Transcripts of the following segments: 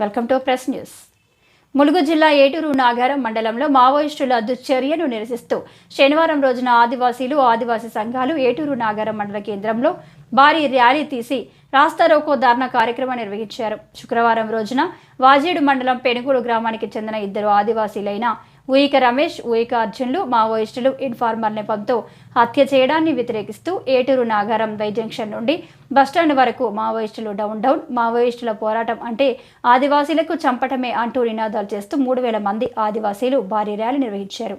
Welcome to press news. Mulugu జిల్లా ఏటూరు నాగారం మండలంలో మావోయిస్టుల దుశ్చర్యను నిరసిస్తూ శనివారం రోజున ఆదివాసీలు ఆదివాసీ సంఘాలు ఏటూరు నాగారం మండల కేంద్రంలో భారీ ర్యాలీ తీసి రాస్తారోకో ధర్నా కార్యక్రమం నిర్వహించారు. శుక్రవారం రోజున వాజేడు మండలం పెనుగోడు గ్రామానికి చెందిన ఇద్దరు ఆదివాసీలైన ఊయిక రమేష్ ఊయిక అర్జున్లు మావోయిస్టులు ఇన్ఫార్మర్ నెపంతో హత్య చేయడాన్ని వ్యతిరేకిస్తూ ఏటూరు నాగారం వై జంక్షన్ నుండి బస్టాండ్ వరకు మావోయిస్టులు డౌన్ డౌన్. మావోయిస్టుల పోరాటం అంటే ఆదివాసీలకు చంపటమే అంటూ నినాదాలు చేస్తూ మూడు వేల మంది ఆదివాసీలు భారీ ర్యాలీ నిర్వహించారు.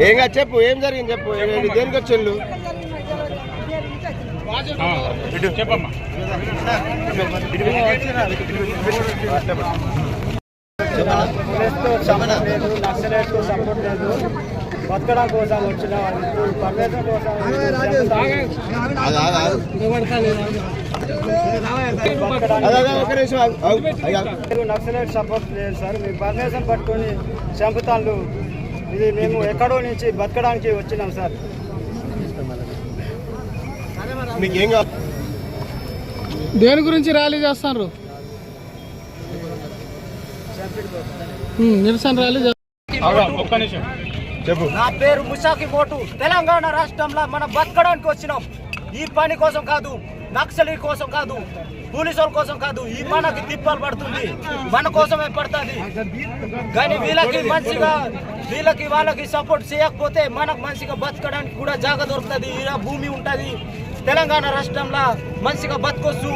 ఏం కాదు చెప్పు ఏం జరిగింది చెప్పు? ఏంటి దేనికి వచ్చిండు చెప్పమ్మా నక్సలైట్కు సపోర్ట్ లేదు బతకడం కోసం వచ్చిన కోసం నక్సలైట్ సపోర్ట్ లేదు సార్. మీ పర్మిషన్ పట్టుకొని చంపుతాళ్ళు. ఇది మేము ఎక్కడో నుంచి బతకడానికి వచ్చినాం సార్. మీకు ఏం కావాలి? దేని గురించి ర్యాలీ చేస్తారు నిరసన ర్యాలీ చేస్తారు ఒక్క నిమిషం. చెప్పు. నా పేరు ముసాకి మోటు. తెలంగాణ రాష్ట్రంలో మనం బతకడానికి వచ్చినాం. ఈ పని కోసం కాదు నక్సలీ కోసం కాదు పోలీసుల కోసం కాదు ఈ మనకి తిప్పలు పడుతుంది. మన కోసమే పడుతుంది. కానీ వీళ్ళకి మంచిగా వీళ్ళకి వాళ్ళకి సపోర్ట్ చేయకపోతే మనకు మంచిగా బతకడానికి కూడా జాగ దొరుకుతుంది. ఈ భూమి ఉంటుంది. తెలంగాణ రాష్ట్రంలో మంచిగా బతకొచ్చు.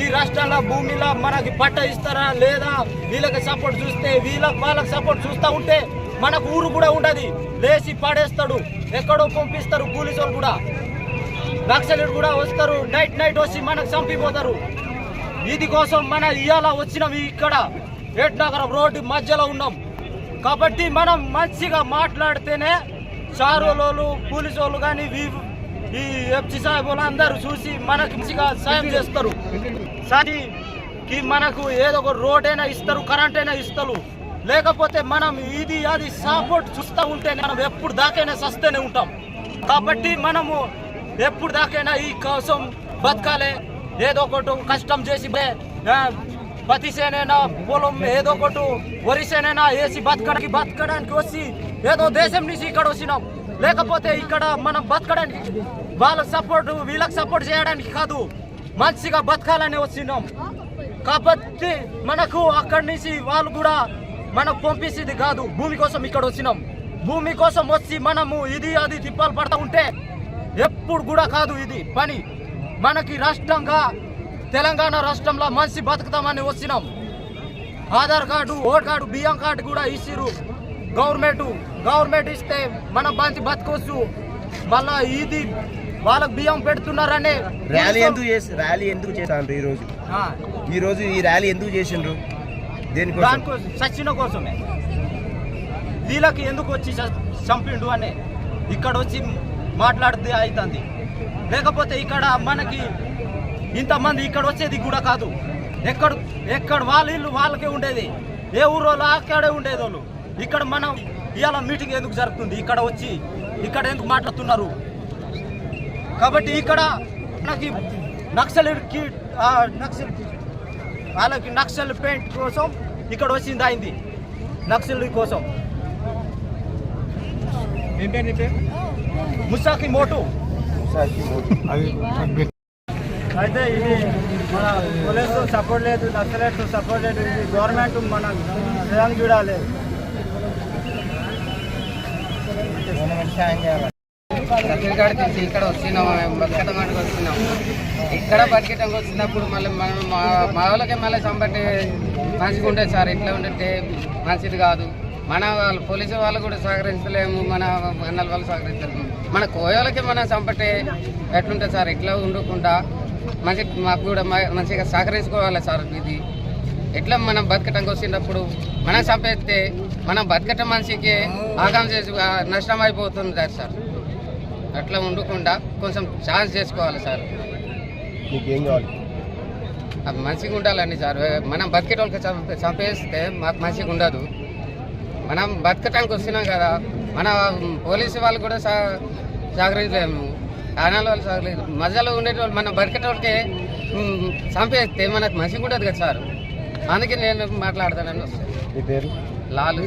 ఈ రాష్ట్రాల భూమిలో మనకి పట్ట ఇస్తారా లేదా? వీళ్ళకి సపోర్ట్ చూస్తే వీళ్ళకి వాళ్ళకి సపోర్ట్ చూస్తూ ఉంటే మనకు ఊరు కూడా ఉండదు లేచి పాడేస్తాడు. ఎక్కడో పంపిస్తారు పోలీసు వాళ్ళు కూడా. నక్సలెట్ కూడా వస్తారు. నైట్ నైట్ వచ్చి మనకు చంపిపోతారు. ఇది కోసం మన ఇవాళ వచ్చినాం ఇక్కడ. ఏట్నగరం రోడ్డు మధ్యలో ఉన్నాం. కాబట్టి మనం మంచిగా మాట్లాడితేనే చారోలోలు పోలీసు వాళ్ళు కానీ ఈ ఎఫ్సి సాహెబులు అందరూ చూసి మనకి మంచిగా సాయం చేస్తారు. సాటికి మనకు ఏదో ఒక రోడ్ అయినా ఇస్తారు కరెంట్ అయినా ఇస్తారు. లేకపోతే మనం ఇది అది సపోర్ట్ చూస్తూ ఉంటే మనం ఎప్పుడు దాకైనా సస్తేనే ఉంటాం. కాబట్టి మనము ఎప్పుడు దాకైనా ఈ కోసం బతకాలి. ఏదో ఒకటి కష్టం చేసి పతిసేనైనా పొలం ఏదో ఒకటి వరిసేనైనా వేసి బతకడానికి బతకడానికి వచ్చి ఏదో దేశం నుంచి ఇక్కడ వచ్చినాం. లేకపోతే ఇక్కడ మనం బతకడానికి వాళ్ళ సపోర్ట్ వీళ్ళకి సపోర్ట్ చేయడానికి కాదు మంచిగా బతకాలని వచ్చినాం. కాబట్టి మనకు అక్కడి నుంచి వాళ్ళు కూడా మనకు పంపించేది కాదు. భూమి కోసం ఇక్కడ వచ్చినాం. భూమి కోసం వచ్చి మనము ఇది అది తిప్పాలు పడతా ఉంటే ఎప్పుడు కూడా కాదు ఇది పని. మనకి రాష్ట్రంగా తెలంగాణ రాష్ట్రంలో మంచి బతుకుతామని వచ్చినాం. ఆధార్ కార్డు ఓటర్ కార్డు బియ్యం కార్డు కూడా ఇచ్చిర్రు గవర్నమెంట్ గవర్నమెంట్ ఇస్తే మనం మంచి బతకొచ్చు. మళ్ళా ఇది వాళ్ళకి బియ్యం పెడుతున్నారనే ర్యాలీ ఎందుకు చేసి ర్యాలీ ఎందుకు చేశాను ఈ రోజు. ఆ, ఈ రోజు ఈ ర్యాలీ ఎందుకు చేసిండ్రు? దానికోసం? సచిన కోసమే. వీళ్ళకి ఎందుకు వచ్చి చంపిండు అని ఇక్కడ వచ్చి మాట్లాడితే అవుతుంది లేకపోతే ఇక్కడ మనకి ఇంతమంది ఇక్కడ వచ్చేది కూడా కాదు. ఎక్కడ ఎక్కడ వాళ్ళ ఇల్లు వాళ్ళకే ఉండేది. ఏ ఊరోళ్ళు అక్కడే ఉండేది వాళ్ళు ఇక్కడ మనం ఇవాళ మీటింగ్ ఎందుకు జరుగుతుంది ఇక్కడ వచ్చి ఇక్కడ ఎందుకు మాట్లాడుతున్నారు? కాబట్టి ఇక్కడ మనకి నక్సల్కి నక్సల్ వాళ్ళకి నక్సల్ పెయింట్ కోసం ఇక్కడ వచ్చింది అయింది. నక్సల్ కోసం. ముసాకి మోటు. అయితే ఇది మన పోలీసు సపోర్ట్ లేదు నక్సలైట్ సపోర్ట్ లేదు ఇది గవర్నమెంట్ మన చూడాలి. దక్షిణకాడ వచ్చి ఇక్కడ వచ్చినాం బతకటమాటకు వచ్చినాం. ఇక్కడ బతికటంకి వచ్చినప్పుడు మళ్ళీ మనం మా మా వాళ్ళకే మళ్ళీ సంబట్టి మంచిగా ఉండేది సార్. ఇట్లా ఉంటే మంచిది కాదు. మన వాళ్ళు పోలీసు వాళ్ళు కూడా సహకరించలేము మన అన్నల వాళ్ళు సహకరించలేము. మన కోయలకి మనం సంపట్టి ఎట్లుంటుంది సార్ ఇట్లా ఉండకుండా మంచి మాకు కూడా మ- మంచిగా సహకరించుకోవాలి సార్ ఇది. ఎట్లా మనం బతకటానికి వచ్చినప్పుడు మనం చంపేస్తే మనం బతకటం మనిషికి ఆకాంక్ష చేసి నష్టం అయిపోతుంది కదా సార్. అట్లా ఉండకుండా కొంచెం ఛాన్స్ చేసుకోవాలి సార్. నీకేం కావాలి? అది మంచిగా ఉండాలండి సార్. మనం బతికేటోళ్ళకి చంపే చంపేస్తే మాకు మంచిగా ఉండదు. మనం బతకటానికి వస్తున్నాం కదా. మన పోలీసు వాళ్ళు కూడా సహ సహకరించలేము. ఆనాల వాళ్ళు సహకరించలేము మధ్యలో ఉండేటోళ్ళు మనం బతికేటోళ్ళకి చంపేస్తే మనకు మంచిగా ఉండదు కదా సార్. అందుకే నేను మాట్లాడతానని వస్తాను లాలు.